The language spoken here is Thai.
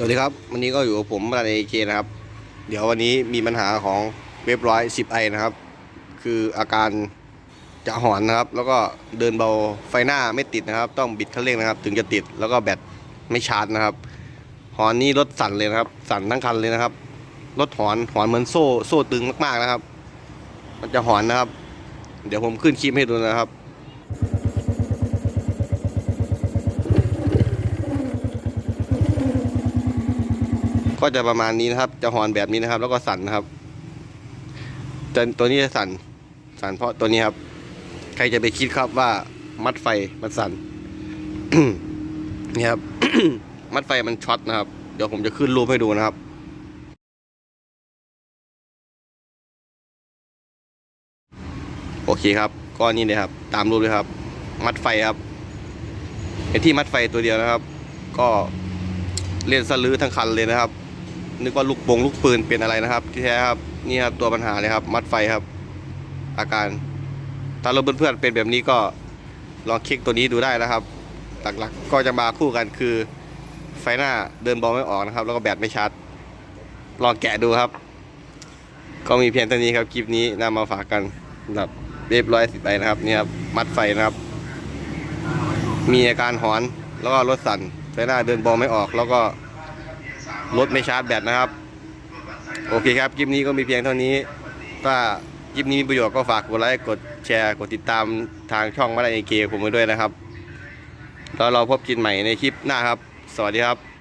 สวัสดีครับ วันนี้ก็อยู่กับผมมาในเคนะครับ เดี๋ยววันนี้มีปัญหาของเว็บร้อยสิบไอนะครับ คืออาการจะหอนนะครับ แล้วก็เดินเบาไฟหน้าไม่ติดนะครับ ต้องบิดคันเร่งนะครับ ถึงจะติดแล้วก็แบตไม่ชาร์จนะครับ หอนนี่รถสั่นเลยนะครับ สั่นทั้งคันเลยนะครับ รถหอนหอนเหมือนโซ่โซ่ตึงมากๆนะครับ มันจะหอนนะครับ เดี๋ยวผมขึ้นคลิปให้ดูนะครับ ก็จะประมาณนี้นะครับ จะหอนแบบนี้นะครับ แล้วก็สั่นนะครับตัวตัวนี้จะสั่น สั่นเพราะตัวนี้ครับ ใครจะไปคิดครับว่ามัดไฟมันสั่นนี่ครับ มัดไฟมันช็อตนะครับ เดี๋ยวผมจะขึ้นรูปให้ดูนะครับโอเคครับก็นี่เลยครับ ตามรูปเลยครับ มัดไฟครับเป็นที่มัดไฟตัวเดียวนะครับ ก็เล่นสลื้อทั้งคันเลยนะครับ นึกว่าลูกปงลูกปืนเป็นอะไรนะครับ ที่แท้ครับนี่ครับตัวปัญหาเลยครับ มัดไฟครับ อาการถ้ารถเพื่อนๆเป็นแบบนี้ก็ลองคลิกตัวนี้ดูได้นะครับ หลักๆก็จะมาคู่กันคือ ไฟหน้าเดินบอลไม่ออกนะครับ แล้วก็แบตไม่ชาร์จลองแกะดูครับ ก็มีเพียงเท่านี้ครับคลิปนี้นำมาฝากกันสำหรับเรียบร้อยสิบใบนะครับนี่ครับมัดไฟนะครับ มีอาการหอนแล้วก็รถสั่นไฟหน้าเดินบอลไม่ออกแล้วก็ รถไม่ชาร์จแบตนะครับ โอเคครับ คลิปนี้ก็มีเพียงเท่านี้ ถ้าคลิปนี้มีประโยชน์ก็ฝากกดไลค์กดแชร์กดติดตามทางช่องมาได้ในเกผมไปด้วยนะครับ แล้วเราพบกันใหม่ในคลิปหน้าครับ สวัสดีครับ